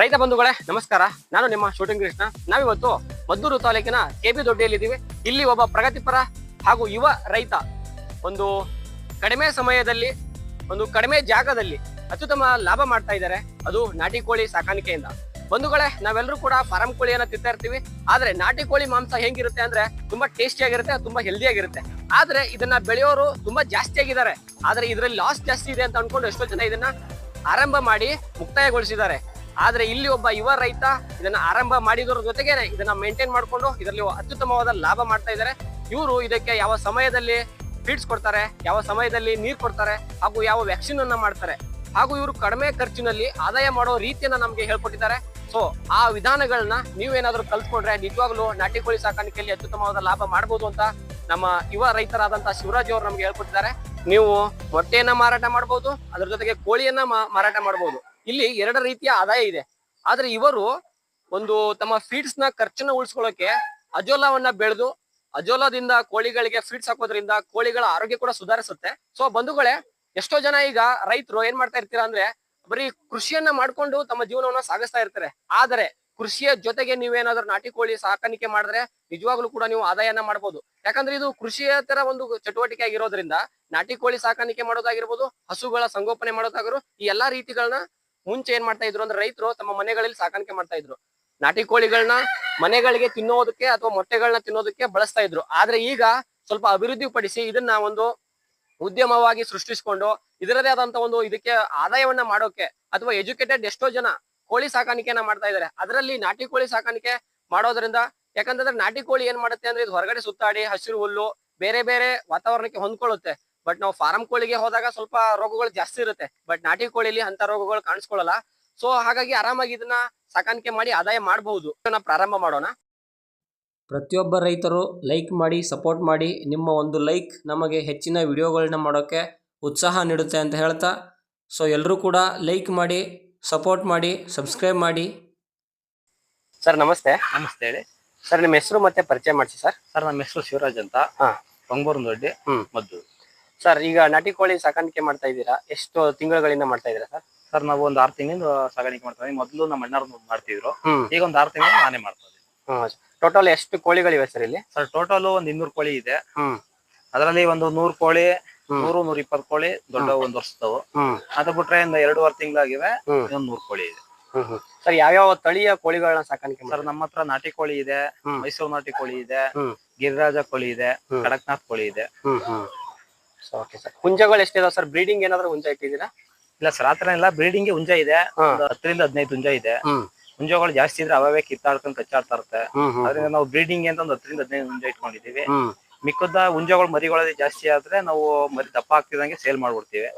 ರೈತ ಬಂಧುಗಳೇ, ನಮಸ್ಕಾರ. ನಾನು ನಿಮ್ಮ ಶೂಟಿಂಗ್ ಕೃಷ್ಣ ನಾವಿವತ್ತು ಮದ್ದೂರು ತಾಲೂಕಿನ ಕೆಬಿ ದೊಡ್ಡಿಯಲ್ಲಿದ್ದೀವಿ. ಇಲ್ಲಿ ಒಬ್ಬ ಪ್ರಗತಿಪರ ಹಾಗೂ ಯುವ ರೈತ. ಒಂದು ಕಡಿಮೆ ಸಮಯದಲ್ಲಿ, ಒಂದು ಕಡಿಮೆ ಜಾಗದಲ್ಲಿ ಅತ್ಯುತ್ತಮ ಲಾಭ ಮಾಡ್ತಾ ಇದ್ದಾರೆ. ಅದು ನಾಟಿ ಕೋಳಿ ಸಾಕಾಣಿಕೆಯಿಂದ. ಬಂಧುಗಳೇ, ನಾವೆಲ್ಲರೂ ಕೂಡ ಫಾರಂ ಕೋಳಿಯನ್ನ ತಿಂತಾ ಇರ್ತೀವಿ. ಆದರೆ ನಾಟಿ ಕೋಳಿ ಮಾಂಸ ಹೆಂಗಿರುತ್ತೆ ಅಂದ್ರೆ ತುಂಬಾ ಟೇಸ್ಟಿಯಾಗಿರುತ್ತೆ ತುಂಬ ಇದನ್ನು ಆದ್ರೆ ಇದನ್ನ ಬೆಳೆಯೋರು ತುಂಬಾ ಜಾಸ್ತಿ ಆಗಿದ್ದಾರೆ. ಆದ್ರೆ ಇದರಲ್ಲಿ ಲಾಸ್ ಜಾಸ್ತಿ ಇದೆ ಅಂತ ಅಂದ್ಕೊಂಡು ಎಷ್ಟೋ ಜನ ಇದನ್ನ ಆರಂಭ ಮಾಡಿ ಮುಕ್ತಾಯಗೊಳಿಸಿದ್ದಾರೆ. ಆದ್ರೆ ಇಲ್ಲಿ ಒಬ್ಬ ಯುವ ರೈತ ಇದನ್ನ ಆರಂಭ ಮಾಡಿದವರ ಜೊತೆಗೆ ಇದನ್ನ ಮೇಂಟೈನ್ ಮಾಡಿಕೊಂಡು ಇದರಲ್ಲಿ ಅತ್ಯುತ್ತಮವಾದ ಲಾಭ ಮಾಡ್ತಾ ಇದ್ದಾರೆ ಇವರು ಇದಕ್ಕೆ ಯಾವ ಸಮಯದಲ್ಲಿ ಫೀಡ್ಸ್ ಕೊಡ್ತಾರೆ, ಯಾವ ಸಮಯದಲ್ಲಿ ನೀರು ಕೊಡ್ತಾರೆ, ಹಾಗೂ ಯಾವ ವ್ಯಾಕ್ಸಿನ್ ಅನ್ನ ಮಾಡ್ತಾರೆ, ಹಾಗೂ ಇವರು ಕಡಿಮೆ ಖರ್ಚಿನಲ್ಲಿ ಆದಾಯ ಮಾಡೋ ರೀತಿಯನ್ನ ನಮ್ಗೆ ಹೇಳ್ಕೊಟ್ಟಿದ್ದಾರೆ. ಸೊ ಆ ವಿಧಾನಗಳನ್ನ ನೀವೇನಾದ್ರೂ ಕಲ್ತ್ಕೊಂಡ್ರೆ ನಿಜವಾಗ್ಲೂ ನಾಟಿ ಕೋಳಿ ಸಾಕಾಣಿಕೆಯಲ್ಲಿ ಅತ್ಯುತ್ತಮವಾದ ಲಾಭ ಮಾಡ್ಬೋದು ಅಂತ ನಮ್ಮ ಯುವ ರೈತರಾದಂತಹ ಶಿವರಾಜ್ ಅವರು ನಮ್ಗೆ ಹೇಳ್ಕೊಟ್ಟಿದ್ದಾರೆ. ನೀವು ಮೊಟ್ಟೆಯನ್ನ ಮಾರಾಟ ಮಾಡಬಹುದು ಅದ್ರ ಜೊತೆಗೆ ಕೋಳಿಯನ್ನ ಮಾರಾಟ ಮಾಡಬಹುದು ಇಲ್ಲಿ ಎರಡು ರೀತಿಯ ಆದಾಯ ಇದೆ. ಆದ್ರೆ ಇವರು ಒಂದು ತಮ್ಮ ಫೀಡ್ಸ್ನ ಖರ್ಚನ್ನ ಉಳಿಸ್ಕೊಳ್ಳೋಕೆ ಅಜೋಲಾವನ್ನ ಬೆಳೆದು ಅಜೋಲಾದಿಂದ ಕೋಳಿಗಳಿಗೆ ಫೀಡ್ಸ್ ಹಾಕೋದ್ರಿಂದ ಕೋಳಿಗಳ ಆರೋಗ್ಯ ಕೂಡ ಸುಧಾರಿಸುತ್ತೆ. ಸೊ ಬಂಧುಗಳೇ, ಎಷ್ಟೋ ಜನ ಈಗ ರೈತರು ಏನ್ ಮಾಡ್ತಾ ಇರ್ತೀರಾ ಅಂದ್ರೆ ಬರೀ ಕೃಷಿಯನ್ನ ಮಾಡ್ಕೊಂಡು ತಮ್ಮ ಜೀವನವನ್ನ ಸಾಗಿಸ್ತಾ ಇರ್ತಾರೆ. ಆದರೆ ಕೃಷಿಯ ಜೊತೆಗೆ ನೀವೇನಾದ್ರೂ ನಾಟಿ ಕೋಳಿ ಸಾಕಾಣಿಕೆ ಮಾಡಿದ್ರೆ ನಿಜವಾಗ್ಲೂ ಕೂಡ ನೀವು ಆದಾಯನ ಮಾಡಬಹುದು ಯಾಕಂದ್ರೆ ಇದು ಕೃಷಿಯ ತರ ಒಂದು ಚಟುವಟಿಕೆ ಆಗಿರೋದ್ರಿಂದ ನಾಟಿ ಕೋಳಿ ಸಾಕಾಣಿಕೆ ಮಾಡೋದಾಗಿರ್ಬೋದು, ಹಸುಗಳ ಸಂಗೋಪನೆ ಮಾಡೋದಾಗಿರೋ ಈ ಎಲ್ಲಾ ರೀತಿಗಳನ್ನ ಮುಂಚೆ ಏನ್ ಮಾಡ್ತಾ ಇದ್ರು ಅಂದ್ರೆ ರೈತರು ತಮ್ಮ ಮನೆಗಳಲ್ಲಿ ಸಾಕಾಣಿಕೆ ಮಾಡ್ತಾ ಇದ್ರು. ನಾಟಿ ಕೋಳಿಗಳನ್ನ ಮನೆಗಳಿಗೆ ತಿನ್ನೋದಕ್ಕೆ ಅಥವಾ ಮೊಟ್ಟೆಗಳನ್ನ ತಿನ್ನೋದಕ್ಕೆ ಬಳಸ್ತಾ ಇದ್ರು. ಆದ್ರೆ ಈಗ ಸ್ವಲ್ಪ ಅಭಿವೃದ್ಧಿ ಪಡಿಸಿ ಇದನ್ನ ಒಂದು ಉದ್ಯಮವಾಗಿ ಸೃಷ್ಟಿಸಿಕೊಂಡು ಇದರದೇ ಆದಂತ ಒಂದು ಇದಕ್ಕೆ ಆದಾಯವನ್ನ ಮಾಡೋಕೆ ಅಥವಾ ಎಜುಕೇಟೆಡ್ ಎಷ್ಟೋ ಜನ ಕೋಳಿ ಸಾಕಾಣಿಕೆಯನ್ನ ಮಾಡ್ತಾ ಇದ್ದಾರೆ ಅದರಲ್ಲಿ ನಾಟಿ ಕೋಳಿ ಸಾಕಾಣಿಕೆ ಮಾಡೋದ್ರಿಂದ ಯಾಕಂತಂದ್ರೆ ನಾಟಿ ಕೋಳಿ ಏನ್ ಮಾಡುತ್ತೆ ಅಂದ್ರೆ ಇದು ಹೊರಗಡೆ ಸುತ್ತಾಡಿ ಹಸಿರು ಹುಲ್ಲು ಬೇರೆ ಬೇರೆ ವಾತಾವರಣಕ್ಕೆ ಹೊಂದ್ಕೊಳ್ಳುತ್ತೆ. ಬಟ್ ನಾವು ಫಾರಂ ಕೋಳಿಗೆ ಹೋದಾಗ ಸ್ವಲ್ಪ ರೋಗಗಳು ಜಾಸ್ತಿ ಇರುತ್ತೆ. ಬಟ್ ನಾಟಿ ಕೋಳಿಲಿ ಅಂತ ರೋಗಗಳು ಕಾಣಿಸ್ಕೊಳ್ಳಲ್ಲ. ಸೊ ಹಾಗಾಗಿ ಆರಾಮಾಗಿ ಇದನ್ನ ಸಾಕಾಣಿಕೆ ಮಾಡಿ ಆದಾಯ ಮಾಡಬಹುದು ಪ್ರಾರಂಭ ಮಾಡೋಣ. ಪ್ರತಿಯೊಬ್ಬ ರೈತರು ಲೈಕ್ ಮಾಡಿ ಸಪೋರ್ಟ್ ಮಾಡಿ ನಿಮ್ಮ ಒಂದು ಲೈಕ್ ನಮಗೆ ಹೆಚ್ಚಿನ ವಿಡಿಯೋಗಳನ್ನ ಮಾಡೋಕ್ಕೆ ಉತ್ಸಾಹ ನೀಡುತ್ತೆ ಅಂತ ಹೇಳ್ತಾ ಸೊ ಎಲ್ಲರೂ ಕೂಡ ಲೈಕ್ ಮಾಡಿ ಸಪೋರ್ಟ್ ಮಾಡಿ ಸಬ್ಸ್ಕ್ರೈಬ್ ಮಾಡಿ. ಸರ್ ನಮಸ್ತೆ. ನಮಸ್ತೆ ಹೇಳಿ. ಸರ್ ನಿಮ್ಮ ಹೆಸರು ಮತ್ತೆ ಪರಿಚಯ ಮಾಡಿಸಿ ಸರ್ ಸರ್ ನಮ್ಮ ಹೆಸರು ಶಿವರಾಜ್ ಅಂತ. ಹಾಂ. ಬಂಗೂರು ದೊಡ್ಡಿ ಹ್ಮ್. ಮದ್ದು ಸರ್ ಈಗ ನಾಟಿ ಕೋಳಿ ಸಾಕಾಣಿಕೆ ಮಾಡ್ತಾ ಇದ್ದೀರಾ? ಎಷ್ಟು ತಿಂಗಳುಗಳಿಂದ ಮಾಡ್ತಾ ಇದ್ದೀರಾ ಸರ್ ಸರ್ ನಾವು ಒಂದು ಆರು ತಿಂಗಳಿಂದ ಸಾಗಾಣಿಕೆ ಮಾಡ್ತಾ ಇದ್ದೀವಿ. ಮೊದಲು ನಮ್ಮ ಅಣ್ಣವ್ರು ಮಾಡ್ತಿದ್ರು. ಹ್ಮ್. ಈಗ ಒಂದು ಆರು ತಿಂಗಳು ನಾನೇ ಮಾಡ್ತಾ ಇದ್ದೀನಿ. ಟೋಟಲ್ ಎಷ್ಟು ಕೋಳಿಗಳಿವೆ ಸರ್ ಇಲ್ಲಿ? ಸರ್ ಟೋಟಲ್ ಒಂದು ಇನ್ನೂರು ಕೋಳಿ ಇದೆ. ಹ್ಮ್. ಅದರಲ್ಲಿ ಒಂದು ನೂರು ಕೋಳಿ ಹ್ಮ್. ನೂರು ನೂರ ಇಪ್ಪತ್ತು ಕೋಳಿ ದೊಡ್ಡ ಒಂದು ವರ್ಷದವು. ಹ್ಮ್. ಅದು ಬಿಟ್ರೆ ಒಂದು ಎರಡೂವರೆ ತಿಂಗಳಾಗಿವೆ. ಹ್ಮ್. ಇನ್ನೊಂದು ನೂರು ಕೋಳಿ ಇದೆ. ಹ್ಮ್ ಹ್ಮ್. ಸರ್ ಯಾವ್ಯಾವ ತಳಿಯ ಕೋಳಿಗಳನ್ನ ಸಾಕಾಣಿಕೆ ಸರ್ ಮಾಡ್ತಾರೆ ನಮ್ಮ ಹತ್ರ ನಾಟಿ ಕೋಳಿ ಇದೆ. ಹ್ಮ್. ಮೈಸೂರು ನಾಟಿ ಕೋಳಿ ಇದೆ. ಹ್ಮ್. ಗಿರಿರಾಜ ಕೋಳಿ ಇದೆ. ಹ್ಮ್. ಕಡಕ್ನಾಥ್ ಕೋಳಿ ಇದೆ. ಹ್ಮ್ ಹ್ಮ್. ಓಕೆ ಸರ್ ಹುಂಜಗಳು ಎಷ್ಟಿದಾವೆ ಸರ್ ಬ್ರೀಡಿಂಗ್ ಏನಾದ್ರು ಹುಂಜ ಇಟ್ಟಿದ್ದೀರಾ? ಇಲ್ಲ ಸರ್ ಆತರ ಇಲ್ಲ ಬ್ರೀಡಿಂಗ್ ಹುಂಜ ಇದೆ. ಒಂದು ಹತ್ತರಿಂದ ಹದಿನೈದು ಹುಂಜ ಇದೆ. ಹುಂಜಗಳು ಜಾಸ್ತಿ ಇದ್ರೆ ಅವೇ ಕಿತ್ತಾಡ್ಕೊಂಡು ಕಚ್ಚಾಡ್ತಾ ಇರುತ್ತೆ. ಅದರಿಂದ ನಾವು ಬ್ರೀಡಿಂಗ್ ಅಂತ ಒಂದು ಹತ್ತರಿಂದ ಹದಿನೈದು ಹುಂಜ ಇಟ್ಕೊಂಡಿದೀವಿ ಮಿಕ್ಕದ ಹುಂಜಗಳು ಮರಿಗಳಲ್ಲಿ ಜಾಸ್ತಿ ಆದ್ರೆ ನಾವು ಮರಿ ದಪ್ಪ ಆಗ್ತಿದಂಗೆ ಸೇಲ್ ಮಾಡ್ಬಿಡ್ತೀವಿ.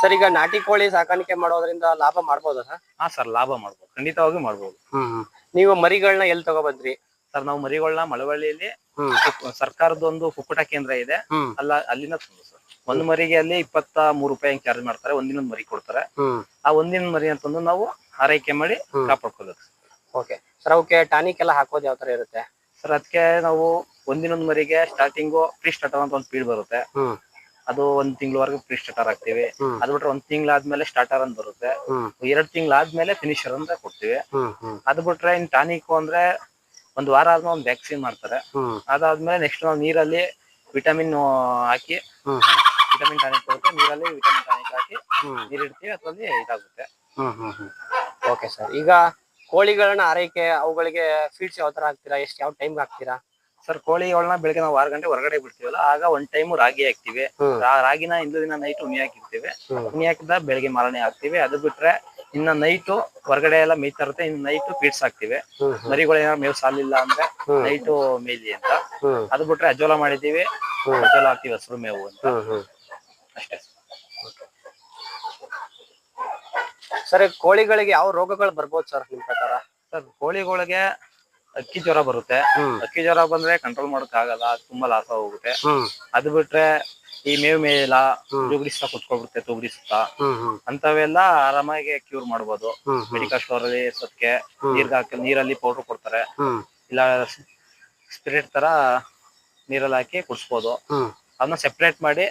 ಸರ್ ಈಗ ನಾಟಿ ಕೋಳಿ ಸಾಕಾಣಿಕೆ ಮಾಡೋದ್ರಿಂದ ಲಾಭ ಮಾಡ್ಬೋದಾ ಸರ್ ಹಾ ಸರ್ ಲಾಭ ಮಾಡ್ಬೋದು. ಖಂಡಿತವಾಗಿ ಮಾಡ್ಬೋದು. ನೀವು ಮರಿಗಳನ್ನ ಎಲ್ಲಿ ತಗೊಬಂದ್ರಿ? ಸರ್ ನಾವು ಮರಿಗಳನ್ನ ಮಳವಳ್ಳಿಯಲ್ಲಿ ಸರ್ಕಾರದ ಒಂದು ಕುಕ್ಕುಟ ಕೇಂದ್ರ ಇದೆ. ಅಲ್ಲ ಅಲ್ಲಿಂದ ತಂದು ಸರ್. ಒಂದು ಮರಿಗೆ ಅಲ್ಲಿ ಇಪ್ಪತ್ತ ಮೂರು ರೂಪಾಯಿ ಚಾರ್ಜ್ ಮಾಡ್ತಾರೆ ಒಂದಿನ ಮರಿ ಕೊಡ್ತಾರೆ. ಆ ಒಂದಿನ ಮರಿ ಅಂತಂದು ನಾವು ಆರೈಕೆ ಮಾಡಿ ಕಾಪಾಡ್ಕೊಬೇಕು ಓಕೆ. ಸರ್ ಅವಕ್ಕೆ ಟಾನಿಕ್ ಎಲ್ಲ ಹಾಕೋದು ಯಾವ ತರ ಇರುತ್ತೆ? ಸರ್ ಅದಕ್ಕೆ ನಾವು ಒಂದಿನೊಂದು ಮರಿಗೆ ಸ್ಟಾರ್ಟಿಂಗು ಪ್ರೀ ಸ್ಟಾರ್ಟರ್ ಅಂತ ಒಂದು ಸ್ಪೀಡ್ ಬರುತ್ತೆ. ಅದು ಒಂದ್ ತಿಂಗಳವರೆಗೆ ಪ್ರೀ ಸ್ಟಾರ್ಟರ್ ಹಾಕ್ತಿವಿ ಅದ್ ಬಿಟ್ರೆ ಒಂದ್ ತಿಂಗಳಾದ್ಮೇಲೆ ಸ್ಟಾರ್ಟರ್ ಅಂತ ಬರುತ್ತೆ. ಎರಡ್ ತಿಂಗಳಾದ್ಮೇಲೆ ಫಿನಿಶರ್ ಅಂತ ಕೊಡ್ತೀವಿ. ಅದು ಬಿಟ್ರೆ ಇನ್ ಟಾನಿಕ್ ಅಂದ್ರೆ ಒಂದ್ ವಾರ ಆದ್ಮೇಲೆ ಒಂದ್ ವ್ಯಾಕ್ಸಿನ್ ಮಾಡ್ತಾರೆ. ಹ್ಮ್. ಅದಾದ್ಮೇಲೆ ನೆಕ್ಸ್ಟ್ ನಾವು ನೀರಲ್ಲಿ ವಿಟಮಿನ್ ಹಾಕಿ ಹ್ಮ್ ವಿಟಮಿನ್ ಟಾನಿಕ್ ಬರುತ್ತೆ ನೀರಲ್ಲಿ ವಿಟಮಿನ್ ಟಾನಿಕ್ ಹಾಕಿ ಹ್ಮ್. ನೀರಿಡ್ತೀವಿ ಅದ್ರಲ್ಲಿ ಇದಾಗುತ್ತೆ. ಹ್ಮ್ ಹ್ಮ್ ಹ್ಮ್. ಓಕೆ ಸರ್ ಈಗ ಕೋಳಿಗಳನ್ನ ಆರೈಕೆ ಅವುಗಳಿಗೆ ಫೀಡ್ಸ್ ಯಾವ ತರ ಹಾಕ್ತೀರಾ? ಎಷ್ಟು ಯಾವ ಟೈಮ್ ಹಾಕ್ತೀರಾ? ಸರ್ ಕೋಳಿಗಳನ್ನ ಬೆಳಗ್ಗೆ ನಾವು ಆರು ಗಂಟೆ ಹೊರಗಡೆ ಬಿಡ್ತೀವಲ್ಲ ಆಗ ಒಂದ್ ಟೈಮ್ ರಾಗಿ ಹಾಕ್ತಿವಿ. ಹ್ಮ್. ರಾ- ರಾಗಿನ ಹಿಂದಿನ ದಿನ ನೈಟ್ ಉಣಿ ಹಾಕಿರ್ತೀವಿ. ಹ್ಮ್. ಉನಿ ಹಾಕಿದ ಬೆಳಗ್ಗೆ ಮಾರನೆ ಹಾಕ್ತಿವಿ. ಅದು ಬಿಟ್ರೆ ಇನ್ನ ನೈಟು ಹೊರಗಡೆ ಎಲ್ಲ ಮೇಯ್ತಾ ಇರುತ್ತೆ ಇನ್ನು ನೈಟು ಪೀಡ್ಸ್ ಹಾಕ್ತಿವಿ. ಮರಿಗಳು ಏನಾದ್ರು ಮೇವ್ ಸಾಲಿಲ್ಲ ಅಂದ್ರೆ. ನೈಟು ಮೇಯ್ಲಿ ಅಂತ. ಅದ್ ಬಿಟ್ರೆ ಅಜೋಲ ಮಾಡಿದೀವಿ. ಅಜೋಲ ಹಾಕ್ತಿವಿ ಹಸಿರು ಮೇವು ಅಂತ. ಅಷ್ಟೇ. ಸರ್ ಕೋಳಿಗಳಿಗೆ ಯಾವ ರೋಗಗಳು ಬರ್ಬೋದು ಸರ್ ನಿಮ್ ಪ್ರಕಾರ? ಸರ್ ಕೋಳಿಗಳಿಗೆ ಅಕ್ಕಿ ಜ್ವರ ಬರುತ್ತೆ. ಅಕ್ಕಿ ಜ್ವರ ಬಂದ್ರೆ ಕಂಟ್ರೋಲ್ ಮಾಡಕ್ ಆಗಲ್ಲ ತುಂಬಾ ಲಾಸ ಹೋಗುತ್ತೆ ಅದು ಬಿಟ್ರೆ ಈ ಮೇವು ಮೇಲ ಹ್ಮ್. ಜುಗುಡಿ ಸುತ್ತ ಅಂತವೆಲ್ಲ ಆರಾಮಾಗಿ ಕ್ಯೂರ್ ಮಾಡ್ಬೋದು. ಮೆಡಿಕಲ್ ಸ್ಟೋರ್ ಅಲ್ಲಿ ಸತ್ಕೆ. ನೀರ್ಗೆ ಹಾಕಿ ನೀರಲ್ಲಿ ಪೌಡರ್ ಕೊಡ್ತಾರೆ. ಇಲ್ಲ ಸ್ಪಿರಿಟ್ ತರ ನೀರಲ್ಲಿ ಹಾಕಿ ಕುಡಿಸ್ಬೋದು. ಅದನ್ನ ಸೆಪರೇಟ್ ಮಾಡಿ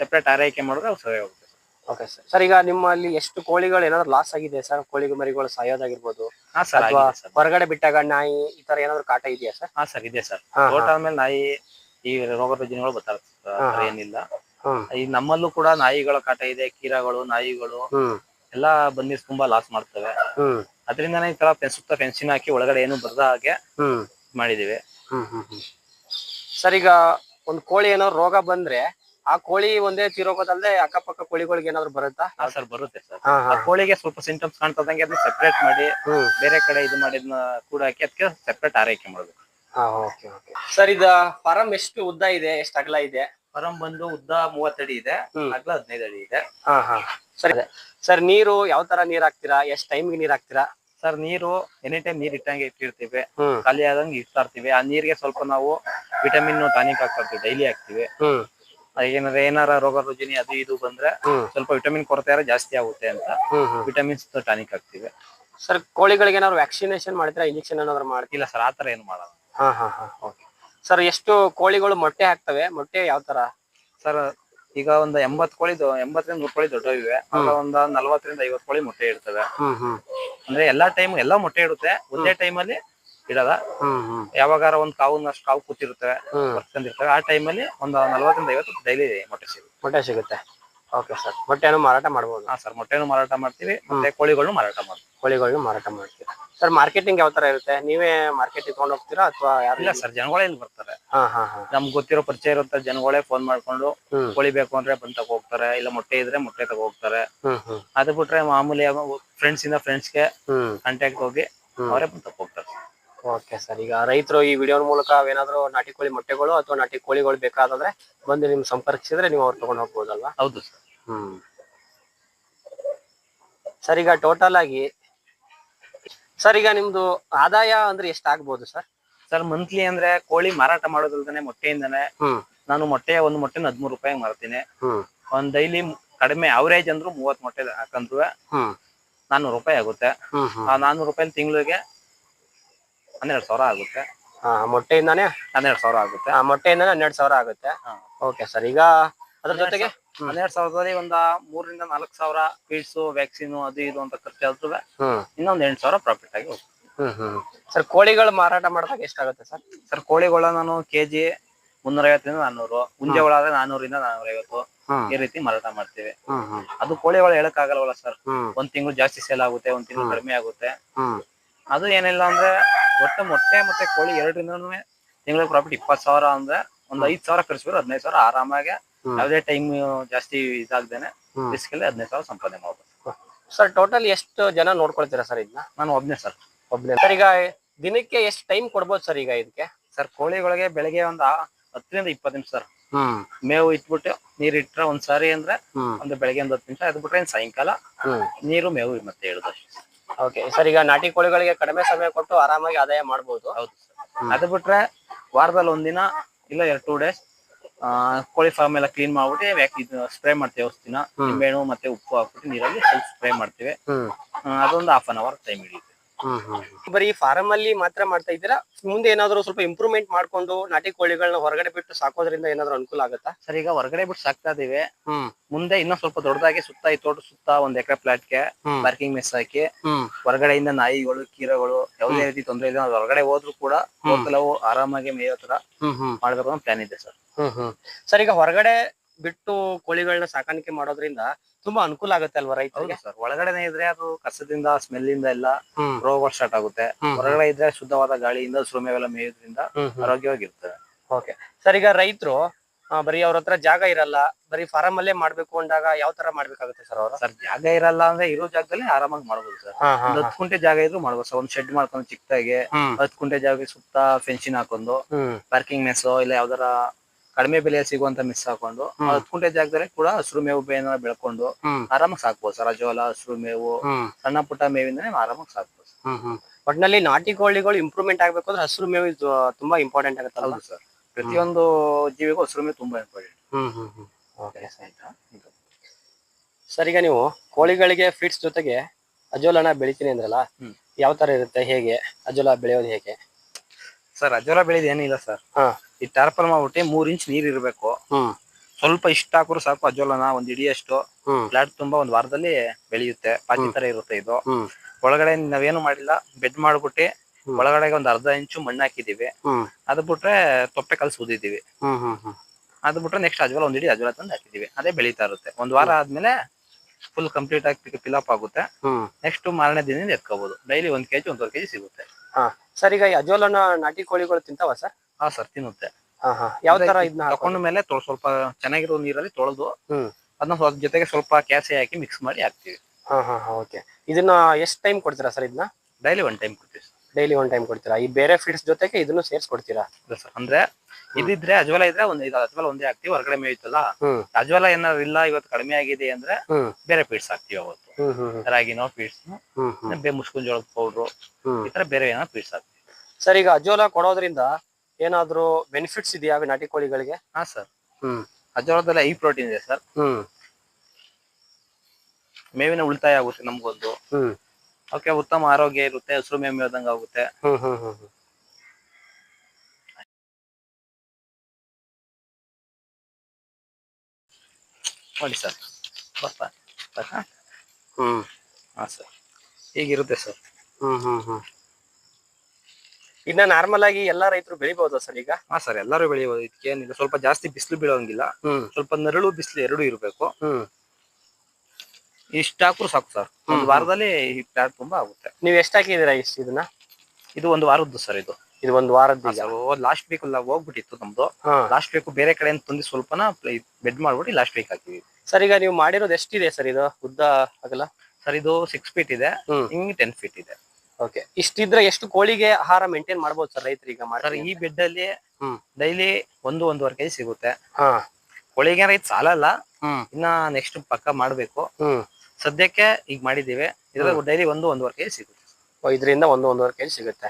ಸೆಪರೇಟ್ ಆರೈಕೆ ಮಾಡಿದ್ರೆ ಅವು ಸರಿ ಹೋಗುತ್ತೆ. ಓಕೆ ಸರ್ ಸರ್ ಈಗ ನಿಮ್ಮಲ್ಲಿ ಎಷ್ಟು ಕೋಳಿಗಳು ಏನಾದ್ರು ಲಾಸ್ ಆಗಿದೆ ಸರ್ ಕೋಳಿ ಮರಿಗಳು ಸಾಯೋದಾಗಿರ್ಬೋದು. ಹಾ ಸರ್ ಅಥವಾ ಹೊರಗಡೆ ಬಿಟ್ಟಾಗ ನಾಯಿ ಈ ತರ ಏನಾದ್ರು ಕಾಟ ಇದೆಯಾ ಸರ್ ಹಾ ಸರ್ ಇದೆ ಸರ್ ತೋಟ. ಆದ್ಮೇಲೆ ನಾಯಿ ಈ ರೋಗ ರುಜಿನಗಳು ಬರ್ತಾರೆ. ಏನಿಲ್ಲ ಈ ನಮ್ಮಲ್ಲೂ ಕೂಡ ನಾಯಿಗಳ ಕಾಟ ಇದೆ ಕೀರಗಳು ನಾಯಿಗಳು ಎಲ್ಲಾ ಬಂದಿ ತುಂಬಾ ಲಾಸ್ ಮಾಡ್ತವೆ. ಅದರಿಂದ ಅದರಿಂದನೇ ಈ ತರ ಸುತ್ತ ಫೆನ್ಸಿನ ಹಾಕಿ ಒಳಗಡೆ ಏನು ಬರದ ಹಾಗೆ ಮಾಡಿದೀವಿ. ಸರ್ ಈಗ ಒಂದ್ ಕೋಳಿ ಏನಾದ್ರು ರೋಗ ಬಂದ್ರೆ ಆ ಕೋಳಿ ಒಂದೇ ತೀರೋಗೋದಲ್ದೆ ಅಕ್ಕಪಕ್ಕ ಕೋಳಿಗಳಿಗೆ ಏನಾದ್ರು ಬರುತ್ತಾ? ಹಾ ಸರ್ ಬರುತ್ತೆ ಸರ್. ಆ ಕೋಳಿಗೆ ಸ್ವಲ್ಪ ಸಿಂಟಮ್ಸ್ ಕಾಣ್ತದಂಗೆ ಅದನ್ನ ಸೆಪರೇಟ್ ಮಾಡಿ ಬೇರೆ ಕಡೆ ಇದು ಮಾಡಿದ್ನ ಕೂಡ ಹಾಕಿ ಅದಕ್ಕೆ ಸೆಪರೇಟ್ ಆರೈಕೆ ಮಾಡ್ಬೇಕು. ಹಾ ಓಕೆ ಓಕೆ ಸರ್ ಇದು ಫಾರಂ ಎಷ್ಟು ಉದ್ದ ಇದೆ ಎಷ್ಟು ಅಗಲ ಇದೆ? ಫಾರಂ ಬಂದು ಉದ್ದ ಮೂವತ್ತಡಿ ಇದೆ ಹ್ಮ್. ಅಗಲ ಹದಿನೈದು ಅಡಿ ಇದೆ. ಹಾ ಹಾ. ಸರಿ ಸರ್ ನೀರು ಯಾವ ತರ ನೀರ್ ಹಾಕ್ತೀರಾ? ಎಷ್ಟ್ ಟೈಮ್ಗೆ ನೀರ್ ಹಾಕ್ತೀರಾ? ಸರ್ ನೀರು ಎನಿ ಟೈಮ್ ನೀರ್ ಇಟ್ಟಂಗೆ ಇಟ್ಟಿರ್ತೀವಿ. ಹ್ಮ್. ಖಾಲಿ ಆದಂಗೆ ಇಡ್ತಾ ಇರ್ತೀವಿ ಆ ನೀರಿಗೆ ಸ್ವಲ್ಪ ನಾವು ವಿಟಮಿನ್ ಟಾನಿಕ್ ಹಾಕ್ತಾ ಇರ್ತೀವಿ ಡೈಲಿ ಹಾಕ್ತಿವಿ. ಹ್ಮ್. ಏನಾರ ಏನಾರ ರೋಗ ರುಜಿನಿ ಅದು ಇದು ಬಂದ್ರೆ ಹ್ಮ್. ಸ್ವಲ್ಪ ವಿಟಮಿನ್ ಕೊರತೆ ಆದ್ರೆ ಜಾಸ್ತಿ ಆಗುತ್ತೆ ಅಂತ. ಹ್ಮ್ ಹ್ಮ್. ವಿಟಮಿನ್ಸ್ ಟಾನಿಕ್ ಹಾಕ್ತಿವಿ. ಸರ್ ಕೋಳಿಗಳಿಗೆ ಏನಾದ್ರು ವ್ಯಾಕ್ಸಿನೇಷನ್ ಮಾಡಿದ್ರೆ ಇಂಜೆಕ್ಷನ್ ಏನಾದ್ರು ಮಾಡ್ತೀರಾ? ಇಲ್ಲ ಸರ್ ಆತರ ಏನು ಮಾಡಲ್ಲ. ಹಾ ಹಾ ಹಾ ಓಕೆ ಸರ್ ಎಷ್ಟು ಕೋಳಿಗಳು ಮೊಟ್ಟೆ ಹಾಕ್ತವೆ? ಮೊಟ್ಟೆ ಯಾವ ತರ? ಸರ್ ಈಗ ಒಂದು ಎಂಬತ್ ಕೋಳಿ ಎಂಬತ್ತರಿಂದ ನೂರ್ ಕೋಳಿ ದೊಡ್ಡವಿವೆ ಆಗ ಒಂದ್ ನಲ್ವತ್ತರಿಂದ ಐವತ್ ಕೋಳಿ ಮೊಟ್ಟೆ ಇಡ್ತವೆ. ಹ್ಮ್ ಹ್ಮ್. ಅಂದ್ರೆ ಎಲ್ಲಾ ಟೈಮ್ ಎಲ್ಲಾ ಮೊಟ್ಟೆ ಇಡುತ್ತೆ. ಒಂದೇ ಟೈಮ್ ಅಲ್ಲಿ ಇಡಲ್ಲ. ಹ್ಮ್ ಹ್ಮ್. ಯಾವಾಗಾರ ಒಂದ್ ಕಾವುನಷ್ಟು ಕಾವು ಕೂತಿರ್ತವೆ ಹ್ಮ್. ಬರ್ಕೊಂಡಿರ್ತವೆ ಆ ಟೈಮಲ್ಲಿ ಒಂದ್ ನಲ್ವತ್ತರಿಂದ ಐವತ್ತು ಡೈಲಿ ಮೊಟ್ಟೆ ಸಿಗುತ್ತೆ. ಮೊಟ್ಟೆ ಸಿಗುತ್ತೆ. ಓಕೆ ಸರ್ ಮೊಟ್ಟೆನು ಮಾರಾಟ ಮಾಡಬಹುದು ಹಾ ಸರ್ ಮೊಟ್ಟೆನು ಮಾರಾಟ ಮಾಡ್ತೀವಿ. ಮತ್ತೆ ಕೋಳಿಗಳನ್ನು ಮಾರಾಟ ಮಾಡ್ತೀವಿ. ಕೋಳಿಗಳನ್ನ ಮಾರಾಟ ಮಾಡ್ತೀವಿ ಸರ್ ಮಾರ್ಕೆಟಿಂಗ್ ಯಾವ ತರ ಇರುತ್ತೆ? ನೀವೇ ಮಾರ್ಕೆಟ್ ತಗೊಂಡು ಹೋಗ್ತೀರಾ ಅಥವಾ ಇಲ್ಲ ಸರ್ ಜನಗಳೇ ಇಲ್ಲಿ ಬರ್ತಾರೆ. ಹಾ ಹಾ ಹಾ. ನಮ್ಗೆ ಗೊತ್ತಿರೋ ಪರಿಚಯ ಇರುತ್ತೆ ಜನಗಳೇ ಫೋನ್ ಮಾಡ್ಕೊಂಡು ಹ್ಮ್. ಕೋಳಿ ಬೇಕು ಅಂದ್ರೆ ಬಂದ್ ತಗೋ ಹೋಗ್ತಾರೆ. ಇಲ್ಲ ಮೊಟ್ಟೆ ಇದ್ರೆ ಮೊಟ್ಟೆ ತಗೋ ಹೋಗ್ತಾರೆ. ಹ್ಮ್ ಹ್ಮ್. ಅದು ಬಿಟ್ರೆ ಮಾಮೂಲಿ ಫ್ರೆಂಡ್ಸ್ ಇಂದ ಫ್ರೆಂಡ್ಸ್ಗೆ ಕಾಂಟ್ಯಾಕ್ಟ್ ಹೋಗಿ. ಅವರೇ ಬಂದ್ ತಗೋ ಹೋಗ್ತಾರೆ. ಓಕೆ ಸರ್ ಈಗ ರೈತರು ಈ ವಿಡಿಯೋ ಮೂಲಕ ಏನಾದ್ರು ನಾಟಿ ಕೋಳಿ ಮೊಟ್ಟೆಗಳು ಅಥವಾ ನಾಟಿ ಕೋಳಿಗಳು ಬೇಕಾದ್ರೆ ಬಂದು ನಿಮ್ ಸಂಪರ್ಕಿಸಿದ್ರೆ ನೀವು ಅವ್ರು ತಗೊಂಡ್ ಹೋಗ್ಬೋದಲ್ವಾ? ಹೌದು ಸರ್ ಹ್ಮ್. ಸರ್ ಈಗ ಟೋಟಲ್ ಆಗಿ ಸರ್ ಈಗ ನಿಮ್ದು ಆದಾಯ ಅಂದ್ರೆ ಎಷ್ಟ್ ಆಗ್ಬೋದು ಸರ್? ಸರ್ ಮಂತ್ಲಿ ಅಂದ್ರೆ ಕೋಳಿ ಮಾರಾಟ ಮಾಡೋದಲ್ದೇನೆ ಮೊಟ್ಟೆಯಿಂದಾನೆ ಹ್ಮ್. ನಾನು ಮೊಟ್ಟೆ ಒಂದು ಮೊಟ್ಟೆನ ಹದಿಮೂರು ರೂಪಾಯಿ ಮಾರ್ತೀನಿ. ಹ್ಮ್. ಒಂದ್ ಡೈಲಿ ಕಡಿಮೆ ಅವರೇಜ್ ಅಂದ್ರು ಮೂವತ್ ಮೊಟ್ಟೆ ಹಾಕಂದ್ರು ಹ್ಮ್. ನಾನ್ನೂರು ರೂಪಾಯಿ ಆಗುತ್ತೆ. ಹ್ಮ್ ಹ್ಮ್. ಆ ನಾನ್ನೂರು ರೂಪಾಯಿ ತಿಂಗಳಿಗೆ ಹನ್ನೆರಡು ಸಾವಿರ ಆಗುತ್ತೆ. ಹಾ ಮೊಟ್ಟೆಯಿಂದಾನೇ? ಹನ್ನೆರಡು ಸಾವಿರ ಆಗುತ್ತೆ. ಆ ಮೊಟ್ಟೆಯಿಂದಾನೇ ಹನ್ನೆರಡು ಸಾವಿರ ಆಗುತ್ತೆ. ಹಾ. ಓಕೆ ಸರ್ ಈಗ ಅದ್ರ ಜೊತೆಗೆ. ಹನ್ನೆರಡು ಸಾವಿರದಲ್ಲಿ ಒಂದ ಮೂರರಿಂದ ನಾಲ್ಕ್ ಸಾವಿರ ಫೀಡ್ಸ್ ವ್ಯಾಕ್ಸಿನ್ ಅದು ಇದು ಅಂತ ಖರ್ಚು ಆದ್ರು ಇನ್ನೊಂದ್ ಎಂಟು ಸಾವಿರ ಪ್ರಾಫಿಟ್ ಆಗಿ ಹ್ಮ್ ಸರ್ ಕೋಳಿಗಳು ಮಾರಾಟ ಮಾಡಿದಾಗ ಎಷ್ಟಾಗುತ್ತೆ ಸರ್? ಸರ್ ಕೋಳಿಗಳ ನಾನು ಕೆಜಿ ಮುನ್ನೂರ ಐವತ್ತರಿಂದ ಮುಂಜೆ ಹುಂಜೆಗಳಾದ್ರೆ ನಾನೂರಿಂದ ನಾನೂರ ಐವತ್ತು ಈ ರೀತಿ ಮಾರಾಟ ಮಾಡ್ತೀವಿ. ಅದು ಕೋಳಿಗಳು ಹೇಳಕ್ ಆಗಲ್ವಲ್ಲ ಸರ್ ಒಂದ್ ತಿಂಗಳು ಜಾಸ್ತಿ ಸೇಲ್ ಆಗುತ್ತೆ ಒಂದ್ ತಿಂಗಳು ಕಡಿಮೆ ಆಗುತ್ತೆ. ಅದು ಏನಿಲ್ಲ ಅಂದ್ರೆ ಒಟ್ಟು ಮೊಟ್ಟೆ ಮತ್ತೆ ಕೋಳಿ ಎರಡರಿಂದ ತಿಂಗಳ ಪ್ರಾಫಿಟ್ ಇಪ್ಪತ್ ಸಾವಿರ ಅಂದ್ರೆ ಒಂದ್ ಐದ್ ಸಾವಿರ ಖರ್ಚು ಹದಿನೈದು ಸಾವಿರ ಆರಾಮಾಗಿ. ಯಾವ್ದೇ ಟೈಮ್ ಜಾಸ್ತಿ ಇದಾಗ್ದೇನೆ. ರಿಸ್ಕ್ ಅಲ್ಲಿ ಹದಿನೈದು ಸಾವಿರ ಸಂಪಾದನೆ ಮಾಡ್ಬೋದು. ಸರ್ ಟೋಟಲ್ ಎಷ್ಟು ಜನ ನೋಡ್ಕೊಳ್ತೀರಾ ಸರ್ ಇದನ್ನ ನಾನು ಒಬ್ನೇ ಸರ್ ಒಬ್ನೇ. ಸರ್ ಈಗ ದಿನಕ್ಕೆ ಎಷ್ಟು ಟೈಮ್ ಕೊಡ್ಬೋದು ಸರ್ ಈಗ ಇದಕ್ಕೆ? ಸರ್ ಕೋಳಿಗಳಿಗೆ ಬೆಳಗ್ಗೆ ಒಂದ್ ಹತ್ತರಿಂದ ಇಪ್ಪತ್ತು ನಿಮಿಷ ಸರ್ ಹ್ಮ್. ಮೇವು ಇಟ್ಬಿಟ್ಟು ನೀರ್ ಇಟ್ರ ಒಂದ್ ಸಾರಿ ಅಂದ್ರೆ ಒಂದು ಬೆಳಗ್ಗೆ ಒಂದ್ ಹತ್ತು ನಿಮಿಷ ಅದ್ ಬಿಟ್ರೆ ಸಾಯಂಕಾಲ ನೀರು ಮೇವು ಮತ್ತೆ ಹೇಳುದು ಓಕೆ ಸರ್ ಈಗ ನಾಟಿ ಕೋಳಿಗಳಿಗೆ ಕಡಿಮೆ ಸಮಯ ಕೊಟ್ಟು ಆರಾಮಾಗಿ ಆದಾಯ ಮಾಡ್ಬೋದು. ಹೌದು ಸರ್ ಅದ್ ಬಿಟ್ರೆ ವಾರದಲ್ಲಿ ಒಂದಿನ ಇಲ್ಲ ಎರಡ್ ಟೂ ಡೇಸ್ ಕೋಳಿ ಫಾರ್ಮ್ ಎಲ್ಲ ಕ್ಲೀನ್ ಮಾಡ್ಬಿಟ್ಟು ವ್ಯಾಕ್ ಇದು ಸ್ಪ್ರೇ ಮಾಡ್ತೇವೆ ಔಷಧಿನ ನಿಂಬೆಹಣ್ಣು ಮತ್ತೆ ಉಪ್ಪು ಹಾಕ್ಬಿಟ್ಟು ನೀರಲ್ಲಿ ಸ್ವಲ್ಪ ಸ್ಪ್ರೇ ಮಾಡ್ತೇವೆ. ಅದೊಂದು ಹಾಫ್ ಅನ್ ಅವರ್ ಟೈಮ್ ಹಿಡಿಯುತ್ತೆ. ಬರೀ ಫಾರಂ ಅಲ್ಲಿ ಮಾತ್ರ ಮಾಡ್ತಾ ಇದ್ದೀರಾ? ಮುಂದೆ ಏನಾದ್ರು ಸ್ವಲ್ಪ ಇಂಪ್ರೂವ್ಮೆಂಟ್ ಮಾಡ್ಕೊಂಡು ನಾಟಿ ಕೋಳಿಗಳನ್ನ ಹೊರಗಡೆ ಬಿಟ್ಟು ಸಾಕೋದ್ರಿಂದ ಏನಾದ್ರು ಅನುಕೂಲ ಆಗುತ್ತಾ? ಸರ್ ಈಗ ಹೊರಗಡೆ ಬಿಟ್ಟು ಸಾಕ್ತಾ ಇದೀವಿ. ಮುಂದೆ ಇನ್ನೂ ಸ್ವಲ್ಪ ದೊಡ್ಡದಾಗಿ ಸುತ್ತ ಈ ತೋಟ ಸುತ್ತ ಒಂದ್ ಎಕರೆ ಪ್ಲಾಟ್ಗೆ ಪಾರ್ಕಿಂಗ್ ಮೆಸ್ ಹಾಕಿ ಹೊರಗಡೆಯಿಂದ ನಾಯಿಗಳು ಕೀರಗಳು ಯಾವುದೇ ರೀತಿ ತೊಂದರೆ ಇಲ್ಲ ಹೊರಗಡೆ ಹೋದ್ರು ಕೂಡ ಕೆಲವು ಆರಾಮಾಗಿ ಮೇಯೋ ತರ ಮಾಡ್ಬೇಕು ಪ್ಲಾನ್ ಇದೆ ಸರ್. ಹ್ಮ್ ಹ್ಮ್. ಸರ್ ಈಗ ಹೊರಗಡೆ ಬಿಟ್ಟು ಕೋಳಿಗಳನ್ನ ಸಾಕಾಣಿಕೆ ಮಾಡೋದ್ರಿಂದ ತುಂಬಾ ಅನುಕೂಲ ಆಗುತ್ತೆ ಅಲ್ವಾ ರೈತರಿಗೆ? ಸರ್. ಒಳಗಡೆನೆ ಇದ್ರೆ ಅದು ಕಸದಿಂದ ಸ್ಮೆಲ್ ಇಂದ ಎಲ್ಲ ರೋಗ ರೋಗಗಳು ಸ್ಟಾರ್ಟ್ ಆಗುತ್ತೆ. ಹೊರಗಡೆ ಇದ್ರೆ ಶುದ್ಧವಾದ ಗಾಳಿಯಿಂದ ಸುರುಮೆವೆಲ್ಲ ಮೇಯೋದ್ರಿಂದ ಆರೋಗ್ಯವಾಗಿರ್ತದೆ ಆರೋಗ್ಯವಾಗಿರ್ತವೆ ಓಕೆ ಸರ್ ಈಗ ರೈತರು ಬರೀ ಅವ್ರ ಹತ್ರ ಜಾಗ ಇರಲ್ಲ ಬರೀ ಫಾರಂ ಅಲ್ಲೇ ಮಾಡ್ಬೇಕು ಅಂದಾಗ ಯಾವ ತರ ಮಾಡ್ಬೇಕಾಗುತ್ತೆ ಸರ್ ಅವರು? ಸರ್ ಜಾಗ ಇರಲ್ಲ ಅಂದ್ರೆ ಇರೋ ಜಾಗದಲ್ಲಿ ಆರಾಮಾಗಿ ಮಾಡ್ಬೋದು ಸರ್. ಒಂದ್ ಹತ್ತು ಕುಂಟೆ ಜಾಗ ಇದ್ರು ಮಾಡ್ಬೋದು ಸರ್. ಒಂದ್ ಶೆಡ್ ಮಾಡ್ಕೊಂಡು ಚಿಕ್ಕದಾಗಿ ಹತ್ತು ಕುಂಟೆ ಜಾಗ ಸುತ್ತ ಫೆನ್ಸಿನ್ ಹಾಕೊಂಡು ಪಾರ್ಕಿಂಗ್ ಮೆಸ್ ಇಲ್ಲ ಯಾವ್ದಾರ ಕಡಿಮೆ ಬೆಲೆ ಸಿಗುವಂತ ಮಿಸ್ ಹಾಕೊಂಡು ಹ್ಮ್. ಹತ್ತು ಕುಂಟೆ ಜಾಗದಲ್ಲಿ ಕೂಡ ಹಸಿರು ಮೇವು ಬೇನ ಬೆಳ್ಕೊಂಡು ಆರಾಮಾಗಿ ಸಾಕ್ಬೋದು ಸರ್. ಅಜೋಲ ಹಸಿರು ಮೇವು ಸಣ್ಣ ಪುಟ್ಟ ಮೇವಿಂದನೇ ಆರಾಮಾಗಿ ಸಾಕ್ಬೋದು ಒಟ್ನಲ್ಲಿ ನಾಟಿ ಕೋಳಿಗಳು ಇಂಪ್ರೂವ್ಮೆಂಟ್ ಆಗ್ಬೇಕು ಅಂದ್ರೆ ಹಸಿರು ಮೇವು ತುಂಬಾ ಇಂಪಾರ್ಟೆಂಟ್ ಆಗುತ್ತಲ್ಲ? ಹೌದು ಸರ್. ಪ್ರತಿಯೊಂದು ಜೀವಿಗೂ ಹಸಿರು ಮೇವು ತುಂಬಾ ಇಂಪಾರ್ಟೆಂಟ್ ಸರ್ ಈಗ ನೀವು ಕೋಳಿಗಳಿಗೆ ಫೀಡ್ಸ್ ಜೊತೆಗೆ ಅಜೋಲನ ಬೆಳಿತೀನಿ ಅಂದ್ರಲ್ಲ ಯಾವ ತರ ಇರುತ್ತೆ ಹೇಗೆ? ಅಜೋಲ ಬೆಳೆಯೋದು ಹೇಗೆ? ಸರ್ ಅಜೋಲ ಬೆಳೆಯೋದು ಏನಿಲ್ಲ ಸರ್. ಹಾ. ಈ ಟಾರ್ಪಲ್ ಮಾಡ್ಬಿಟ್ಟು ಮೂರ್ ಇಂಚ್ ನೀರ್ ಇರ್ಬೇಕು. ಸ್ವಲ್ಪ ಇಷ್ಟ ಹಾಕಿದ್ರು ಸಾಕು ಅಜೋಲನ ಒಂದ್ ಇಡಿಯಷ್ಟು ಅಷ್ಟು. ಫ್ಲಾಟ್ ತುಂಬಾ ಒಂದ್ ವಾರದಲ್ಲಿ ಬೆಳೆಯುತ್ತೆ. ಪಾಚಿ ತರ ಇರುತ್ತೆ ಇದು. ಒಳಗಡೆ ನಾವೇನು ಮಾಡಿಲ್ಲ ಬೆಡ್ ಮಾಡ್ಬಿಟ್ಟು ಒಳಗಡೆ ಒಳಗಡೆಗೆ ಒಂದ್ ಅರ್ಧ ಇಂಚು ಮಣ್ಣು ಹಾಕಿದೀವಿ. ಅದ್ ಬಿಟ್ರೆ ತೊಪ್ಪೆ ಕಲ್ಸಿ ಊದಿದೀವಿ ಅದ್ ಬಿಟ್ರೆ ನೆಕ್ಸ್ಟ್ ಅಜ್ವಲ ಒಂದ್ ಇಡೀ ಅಜ್ವಲ ತಂದು ಹಾಕಿದೀವಿ. ಅದೇ ಬೆಳೀತಾ ಇರುತ್ತೆ. ಒಂದ್ ವಾರ ಆದ್ಮೇಲೆ ಫುಲ್ ಕಂಪ್ಲೀಟ್ ಆಗಿ ಫಿಲ್ ಅಪ್ ಆಗುತ್ತೆ. ನೆಕ್ಸ್ಟ್ ಮಾರನೇ ದಿನದಿಂದ ಎತ್ಕೋಬಹುದು ಡೈಲಿ ಒಂದ್ ಕೆಜಿ ಒಂದೂವರೆ ಕೆಜಿ ಸಿಗುತ್ತೆ. ಸರ್ ಈಗ ಈ ಅಜೋಲನ ನಾಟಿ ಕೋಳಿಗಳು ತಿಂತಾವ ಸರ್? ಹಾ ಸರ್ ತಿನ್ನುತ್ತೆ. ಯಾವ ತರ ಇದನ್ನ ತಕೊಂಡ ಮೇಲೆ ಸ್ವಲ್ಪ ಚೆನ್ನಾಗಿರೋ ನೀರಲ್ಲಿ ತೊಳೆದು ಹ್ಮ್. ಅದನ್ನ ಸ್ವಲ್ಪ ಜೊತೆಗೆ ಸ್ವಲ್ಪ ಕ್ಯಾಸೆ ಹಾಕಿ ಮಿಕ್ಸ್ ಮಾಡಿ ಹಾಕ್ತಿವಿ. ಹಾ ಹಾ ಹಾ ಓಕೆ. ಇದನ್ನ ಎಷ್ಟು ಟೈಮ್ ಕೊಡ್ತೀರಾ ಸರ್ ಇದನ್ನ ಡೈಲಿ ಒನ್ ಟೈಮ್ ಕೊಡ್ತೀವಿ ಡೈಲಿ ಒನ್ ಟೈಮ್ ಕೊಡ್ತೀರಾ? ಈ ಬೇರೆ ಫೀಡ್ಸ್ ಜೊತೆಗೆ ಇದನ್ನು ಸೇರಿಸ್ಕೊಡ್ತೀರಾ? ಸರ್. ಅಂದ್ರೆ ಇದಿದ್ರೆ ಅಜ್ವಲ ಇದ್ರೆ ಒಂದ್ ಇದು ಅಜ್ವಲ ಒಂದೇ ಹಾಕ್ತಿವಿ ಹೊರಗಡೆ ಮೇಯ್ತಲ್ಲ? ಅಜ್ವಲ ಏನಾದ್ರು ಇಲ್ಲ ಇವತ್ತು ಕಡಿಮೆ ಆಗಿದೆ ಅಂದ್ರೆ ಬೇರೆ ಫೀಡ್ಸ್ ಹಾಕ್ತಿವಿ ಅವತ್ತು. ರಾಗಿನೋ ಫೀಡ್ಸ್ ಮುಸ್ಕುಂಜೋಳದ ಹ್ಮ್ ಮುಸ್ಕುನ್ ಜೋಳದ ಪೌಡ್ರು ಈ ತರ ಬೇರೆ ಏನೋ ಫೀಡ್ಸ್ ಹಾಕ್ತಿವಿ. ಸರ್ ಈಗ ಅಜ್ವಲ ಕೊಡೋದ್ರಿಂದ ಏನಾದ್ರೂ ಬೆನಿಫಿಟ್ಸ್ ಇದೆಯಾ ನಾಟಿ ಕೋಳಿಗಳಿಗೆ? ಹಾ ಸರ್ ಹ್ಮ್. ಅಜ್ವಾಲದಲ್ಲಿ ಐ ಪ್ರೋಟೀನ್ ಇದೆ ಸರ್ ಹ್ಮ್. ಮೇವಿನ ಉಳಿತಾಯ ಆಗುತ್ತೆ ನಮ್ಗೊಂದು. ಹ್ಮ್. ಉತ್ತಮ ಆರೋಗ್ಯ ಇರುತ್ತೆ ಹಸಿರು ಮೇವು ಮೇಯ್ದಂಗ್ ಆಗುತ್ತೆ. ಹ್ಮ್ ಹ್ಮ್ ಹ್ಮ್ ಹ್ಮ್. ನೋಡಿ ಸರ್ ಬರ್ತಾ? ಸಾಕಾ? ಹ್ಮ್. ಹಾ ಸರ್ ಹೀಗಿರುತ್ತೆ ಸರ್ ಹ್ಮ್ ಹ್ಮ್ ಹ್ಮ್. ಇದನ್ನ ನಾರ್ಮಲ್ ಆಗಿ ಎಲ್ಲಾ ರೈತರು ಬೆಳಿಬಹುದು ಸರ್ ಈಗ? ಹಾ ಸರ್ ಎಲ್ಲರೂ ಬೆಳಿಬಹುದು ಇದಕ್ಕೆ ಏನಿಲ್ಲ ಸ್ವಲ್ಪ ಜಾಸ್ತಿ ಬಿಸಿಲು ಬೀಳೋಂಗಿಲ್ಲ. ಹ್ಮ್. ಸ್ವಲ್ಪ ನೆರಳು ಬಿಸಿಲು ಎರಡು ಇರಬೇಕು. ಹ್ಮ್. ಇಷ್ಟ ಹಾಕ್ರು ಸಾಕು ಸರ್. ಒಂದು ವಾರದಲ್ಲಿ ಈ ಪ್ಲಾಟ್ ತುಂಬಾ ಆಗುತ್ತೆ. ನೀವ್ ಎಷ್ಟ್ ಹಾಕಿದೀರಾ ಇಷ್ಟ ಇದನ್ನ? ಇದು ಒಂದು ವಾರದ್ದು ಸರ್ ಇದು. ಇದು ಒಂದ್ ವಾರದ್ದು ಲಾಸ್ಟ್ ವೀಕ್ ಎಲ್ಲ ಹೋಗ್ಬಿಟ್ಟಿತ್ತು ನಮ್ದು. ಲಾಸ್ಟ್ ವೀಕ್ ಬೇರೆ ಕಡೆಯಿಂದ ತಂದು ಸ್ವಲ್ಪನ ಬೆಡ್ ಮಾಡ್ಬಿಟ್ಟು ಲಾಸ್ಟ್ ವೀಕ್ ಹಾಕಿವಿ ಸರ್ ಈಗ ನೀವು ಮಾಡಿರೋದು ಎಷ್ಟಿದೆ ಸರ್ ಇದು ಉದ್ದ ಆಗಲ್ಲ ಸರ್ ಇದು ಸಿಕ್ಸ್ ಫೀಟ್ ಇದೆ. ಹಿಂಗೆ ಟೆನ್ ಫೀಟ್ ಇದೆ. ಓಕೆ ಇಷ್ಟಿದ್ರೆ ಎಷ್ಟು ಕೋಳಿಗೆ ಆಹಾರ ಮೇಂಟೈನ್ ಮಾಡಬಹುದು ಸರ್ ರೈತರಿಗೆ ಸರ್ ಮಾಡ್ತಾರೆ ಈ ಬೆಡ್ ಅಲ್ಲಿ ಡೈಲಿ ಒಂದು ಒಂದೂವರೆ ಕೆಜಿ ಸಿಗುತ್ತೆ. ಹಾ. ಕೋಳಿಗೆ ರೈತ ಸಾಲಲ್ಲ. ಇನ್ನ ನೆಕ್ಸ್ಟ್ ಪಕ್ಕ ಮಾಡ್ಬೇಕು. ಹ್ಮ್. ಸದ್ಯಕ್ಕೆ ಈಗ ಮಾಡಿದೀವಿ ಇದ್ರ ಡೈಲಿ ಒಂದು ಒಂದೂವರೆ ಕೆಜಿ ಸಿಗುತ್ತೆ. ಓ, ಇದರಿಂದ ಒಂದು ಒಂದೂವರೆ ಕೆಜಿ ಸಿಗುತ್ತೆ.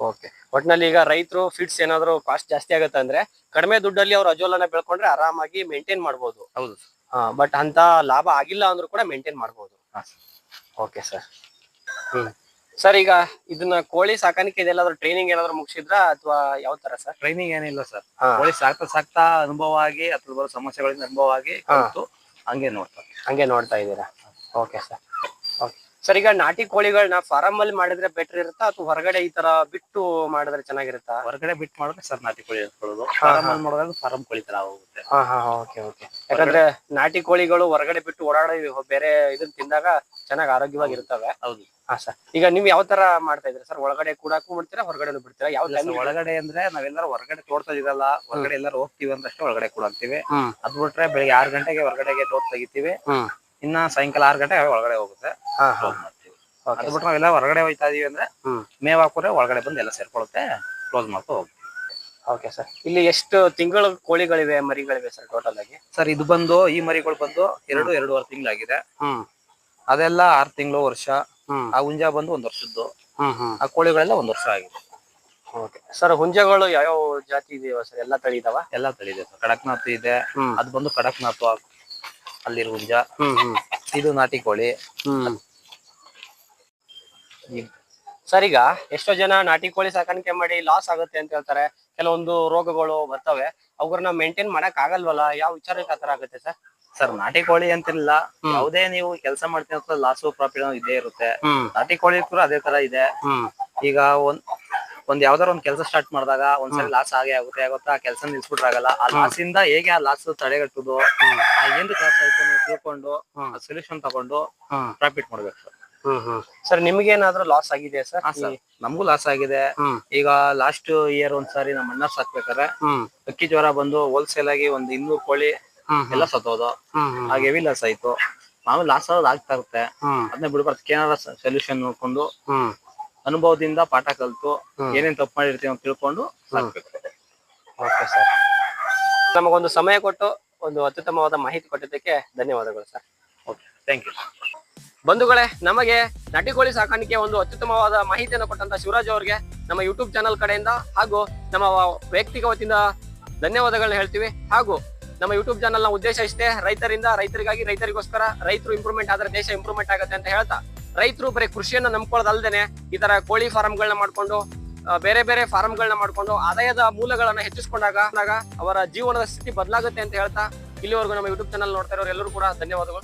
ಓಕೆ ಒಟ್ನಲ್ಲಿ ಈಗ ರೈತರು ಫೀಡ್ಸ್ ಏನಾದ್ರು ಕಾಸ್ಟ್ ಜಾಸ್ತಿ ಆಗುತ್ತೆ ಅಂದ್ರೆ ಕಡಿಮೆ ದುಡ್ಡಲ್ಲಿ ಅವ್ರು ಅಜೋಲನ ಬೆಳ್ಕೊಂಡ್ರೆ ಆರಾಮಾಗಿ ಮೇಂಟೈನ್ ಮಾಡ್ಬೋದು. ಹೌದು ಬಟ್ ಅಂತ ಲಾಭ ಆಗಿಲ್ಲ ಅಂದ್ರೂ ಕೂಡ ಮೇಂಟೈನ್ ಮಾಡ್ಬೋದು. ಹಾ. ಓಕೆ ಸರ್ ಹ್ಮ್. ಸರ್ ಈಗ ಇದನ್ನ ಕೋಳಿ ಸಾಕಾಣಿಕೆ ಇದೆಲ್ಲಾದ್ರೂ ಟ್ರೈನಿಂಗ್ ಏನಾದ್ರೂ ಮುಗಿಸಿದ್ರ ಅಥವಾ ಯಾವ ತರ ಸರ್ ಟ್ರೈನಿಂಗ್ ಏನಿಲ್ಲ ಸರ್ ಕೋಳಿ ಸಾಕ್ತಾ ಸಾಕ್ತಾ ಅನುಭವ ಆಗಿ ಅಥವಾ ಬರೋ ಸಮಸ್ಯೆಗಳಿಂದ ಅನುಭವ ಆಗಿ ಕಲ್ತು ಹಂಗೆ ನೋಡ್ತಾರೆ ಹಂಗೆ ನೋಡ್ತಾ ಇದ್ದೀರಾ? ಓಕೆ ಸರ್ ಓಕೆ ಸರ್ ಈಗ ನಾಟಿ ಕೋಳಿಗಳನ್ನ ಫಾರಂ ಅಲ್ಲಿ ಮಾಡಿದ್ರೆ ಬೆಟರ್ ಇರುತ್ತಾ ಅಥವಾ ಹೊರಗಡೆ ಈ ತರ ಬಿಟ್ಟು ಮಾಡಿದ್ರೆ ಚೆನ್ನಾಗಿರುತ್ತಾ? ಹೊರಗಡೆ ಬಿಟ್ಟು ಮಾಡಿದ್ರೆ ಸರ್ ನಾಟಿ ಕೋಳಿ ಎತ್ಕೊಳ್ಳೋದು ಫಾರಂ ಅಲ್ಲಿ ಮಾಡಿದ್ರೆ ಫಾರಂ ಕೋಳಿ ತರ ಹೋಗುತ್ತೆ ಹಾ ಹಾ ಓಕೆ ಓಕೆ ಯಾಕಂದ್ರೆ ನಾಟಿ ಕೋಳಿಗಳು ಹೊರಗಡೆ ಬಿಟ್ಟು ಓಡಾಡಿ ಬೇರೆ ಇದನ್ನ ತಿಂದಾಗ ಚೆನ್ನಾಗಿ ಆರೋಗ್ಯವಾಗಿರ್ತವೆ. ಹೌದು. ಹಾ ಸರ್ ಈಗ ನೀವು ಯಾವ ತರ ಮಾಡ್ತಾ ಇದ್ರಿ ಸರ್ ಒಳಗಡೆ ಕೂಡಕ್ಕೂ ಬಿಡ್ತೀರಾ ಹೊರಗಡೆ ಬಿಡ್ತೀರಾ? ಯಾವ ಟೈಮ್ ಒಳಗಡೆ ಅಂದ್ರೆ ನಾವೆಲ್ಲರೂ ಹೊರಗಡೆ ತೋರ್ತಾ ಇದಲ್ಲ ಹೊರಗಡೆ ಎಲ್ಲರೂ ಹೋಗ್ತೀವಿ ಅಂದಷ್ಟು ಒಳಗಡೆ ಕೂಡ ಹಾಕ್ತಿವಿ ಹ್ಮ್. ಅದ್ ಬಿಟ್ರೆ ಬೆಳಿಗ್ಗೆ ಆರ್ ಗಂಟೆಗೆ ಹೊರಗಡೆಗೆ ಡೋರ್ ತೆಗಿತೀವಿ. ಹ್ಮ್. ಇನ್ನ ಸಾಯಂಕಾಲ ಆರ್ ಗಂಟೆ ಒಳಗಡೆ ಹೋಗುತ್ತೆ. ಹಾ ಹಾ. ಕ್ಲೋಸ್ ಮಾಡ್ತೀವಿ. ಓಕೆ ಅದ್ ಬಿಟ್ರೆ ನಾವೆಲ್ಲ ಹೊರಗಡೆ ಹೋಯ್ತಾ ಇದೀವಿ ಅಂದ್ರೆ ಹ್ಮ್. ಮೇವ್ ಹಾಕೋರೆ ಒಳಗಡೆ ಬಂದು ಎಲ್ಲ ಸೇರ್ಕೊಳುತ್ತೆ ಕ್ಲೋಸ್ ಮಾಡ್ಕೊ ಹೋಗ್ತೀವಿ. ಓಕೆ ಸರ್ ಇಲ್ಲಿ ಎಷ್ಟು ತಿಂಗಳ ಕೋಳಿಗಳಿವೆ ಮರಿಗಳಿವೆ ಸರ್ ಟೋಟಲ್ ಆಗಿ? ಸರ್ ಇದು ಬಂದು ಈ ಮರಿಗಳು ಬಂದು ಎರಡು ಎರಡೂವರೆ ತಿಂಗಳಾಗಿದೆ. ಹ್ಮ್. ಅದೆಲ್ಲ ಆರ್ ತಿಂಗಳು ವರ್ಷ. ಆ ಹುಂಜ ಬಂದು ಒಂದ್ ವರ್ಷದ್ದು. ಆ ಕೋಳಿಗಳೆಲ್ಲ ಒಂದ್ ವರ್ಷ ಆಗಿದೆ. ಓಕೆ. ಸರ್ ಹುಂಜಗಳು ಯಾವ ಜಾತಿ ಇದೆಯೋ ಸರ್? ಎಲ್ಲಾ ತಳಿ ಇದಾವ ತಳಿ ಇದೆ ಸರ್. ಕಡಕ್ನಾಥ್ ಇದೆ. ಅದ್ ಬಂದು ಕಡಕ್ನಾಥ್ ಅಲ್ಲಿರೋ ಹುಂಜ. ಇದು ನಾಟಿ ಕೋಳಿ. ಹ್ಮ್. ಸರ್ ಈಗ ಎಷ್ಟೋ ಜನ ನಾಟಿ ಕೋಳಿ ಸಾಕಾಣಿಕೆ ಮಾಡಿ ಲಾಸ್ ಆಗುತ್ತೆ ಅಂತ ಹೇಳ್ತಾರೆ. ಕೆಲವೊಂದು ರೋಗಗಳು ಬರ್ತವೆ. ಅವುಗಳನ್ನ ಮೇಂಟೈನ್ ಮಾಡಕ್ ಆಗಲ್ವಲ್ಲ? ಯಾವ ವಿಚಾರಕ್ಕೆ ಆತರ ಆಗುತ್ತೆ ಸರ್? ಸರ್ ನಾಟಿ ಕೋಳಿ ಅಂತಿಲ್ಲ. ಯಾವುದೇ ನೀವು ಕೆಲಸ ಮಾಡ್ತೀನಿ ಅಂತ ಲಾಸು ಪ್ರಾಫಿಟ್ ಇದೇ ಇರುತ್ತೆ. ನಾಟಿ ಕೋಳಿ ಕೂಡ ಅದೇ ತರ ಇದೆ. ಈಗ ಒಂದ್ ಒಂದ್ ಯಾವ್ದಾರ ಒಂದ್ ಕೆಲಸ ಸ್ಟಾರ್ಟ್ ಮಾಡಿದಾಗ ಒಂದ್ಸರಿ ಲಾಸ್ ಆಗೇ ಆಗುತ್ತೆ. ಆಗುತ್ತಾ ಆ ಕೆಲಸ ನಿಲ್ಸ್ಬಿಟ್ರಾಗಲ್ಲ. ಆ ಲಾಸ್ ಇಂದ ಹೇಗೆ ಆ ಲಾಸ್ ತಡೆಗಟ್ಟುದು? ಏನ್ ಲಾಸ್ ಆಯ್ತು ತಿಳ್ಕೊಂಡು ಸೊಲ್ಯೂಷನ್ ತಗೊಂಡು ಪ್ರಾಫಿಟ್ ಮಾಡ್ಬೇಕು ಸರ್ ಸರ್ ನಿಮ್ಗೇನಾದ್ರೂ ಲಾಸ್ ಆಗಿದೆ ಸರ್ ನಮಗೂ ಲಾಸ್ ಆಗಿದೆ. ಈಗ ಲಾಸ್ಟ್ ಇಯರ್ ಒಂದ್ಸಾರಿ ನಮ್ಮ ಅಣ್ಣ ಸಾಕ್ಬೇಕಾರೆ ಅಕ್ಕಿ ಜ್ವರ ಬಂದು ಹೋಲ್ಸೇಲ್ ಆಗಿ ಒಂದ್ ಇನ್ನೂರು ಕೋಳಿ ಎಲ್ಲ ಸತ್ತೋದು. ಹಾಗೆ ಹೆವಿ ಲಾಸ್ ಆಯ್ತು. ಮಾಮೂಲಿ ಲಾಸ್ ಆಗೋದು ಆಗ್ತಾ ಇರುತ್ತೆ. ಅದನ್ನ ಬಿಡ್ಬಾರ್ದು. ಏನಾರ ಸೊಲ್ಯೂಷನ್ ನೋಡ್ಕೊಂಡು ಅನುಭವದಿಂದ ಪಾಠ ಕಲ್ತು ಏನೇನ್ ತಪ್ಪು ಮಾಡಿರ್ತೀವಿ ಅಂತ ತಿಳ್ಕೊಂಡು ಸಾಕ್ಬೇಕು. Okay sir. ನಮಗೊಂದು ಸಮಯ ಕೊಟ್ಟು ಒಂದು ಅತ್ಯುತ್ತಮವಾದ ಮಾಹಿತಿ ಕೊಟ್ಟಿದ್ದಕ್ಕೆ ಧನ್ಯವಾದಗಳು ಸರ್. ಓಕೆ ಥ್ಯಾಂಕ್ ಯು ಬಂಧುಗಳೇ ನಮಗೆ ನಟಿ ಕೋಳಿ ಸಾಕಾಣಿಕೆ ಒಂದು ಅತ್ಯುತ್ತಮವಾದ ಮಾಹಿತಿಯನ್ನು ಕೊಟ್ಟಂತ ಶಿವರಾಜ್ ಅವರಿಗೆ ನಮ್ಮ ಯೂಟ್ಯೂಬ್ ಚಾನಲ್ ಕಡೆಯಿಂದ ಹಾಗೂ ನಮ್ಮ ವೈಯಕ್ತಿಕ ವತಿಯಿಂದ ಧನ್ಯವಾದಗಳನ್ನ ಹೇಳ್ತೀವಿ ಹಾಗೂ ನಮ್ಮ ಯೂಟ್ಯೂಬ್ ಚಾನಲ್ನ ಉದ್ದೇಶ ಇಷ್ಟೇ. ರೈತರಿಂದ, ರೈತರಿಗಾಗಿ, ರೈತರಿಗೋಸ್ಕರ ರೈತರು ಇಂಪ್ರೂವ್ಮೆಂಟ್ ಆದ್ರೆ ದೇಶ ಇಂಪ್ರೂವ್ಮೆಂಟ್ ಆಗುತ್ತೆ ಅಂತ ಹೇಳ್ತಾ, ರೈತರು ಬರೀ ಕೃಷಿಯನ್ನ ನಂಬ್ಕೊಳ್ಳೋದಲ್ದೇನೆ ಈ ತರ ಕೋಳಿ ಫಾರ್ಮ್ಗಳನ್ನ ಮಾಡ್ಕೊಂಡು ಬೇರೆ ಬೇರೆ ಫಾರ್ಮ್ಗಳನ್ನ ಮಾಡ್ಕೊಂಡು ಆದಾಯದ ಮೂಲಗಳನ್ನ ಹೆಚ್ಚಿಸ್ಕೊಂಡಾಗ ಅವರ ಜೀವನದ ಸ್ಥಿತಿ ಬದಲಾಗುತ್ತೆ ಅಂತ ಹೇಳ್ತಾ, ಇಲ್ಲಿವರೆಗೂ ನಮ್ಮ ಯೂಟ್ಯೂಬ್ ಚಾನಲ್ ನೋಡ್ತಾ ಇರೋರು ಎಲ್ಲರೂ ಕೂಡ ಧನ್ಯವಾದಗಳು.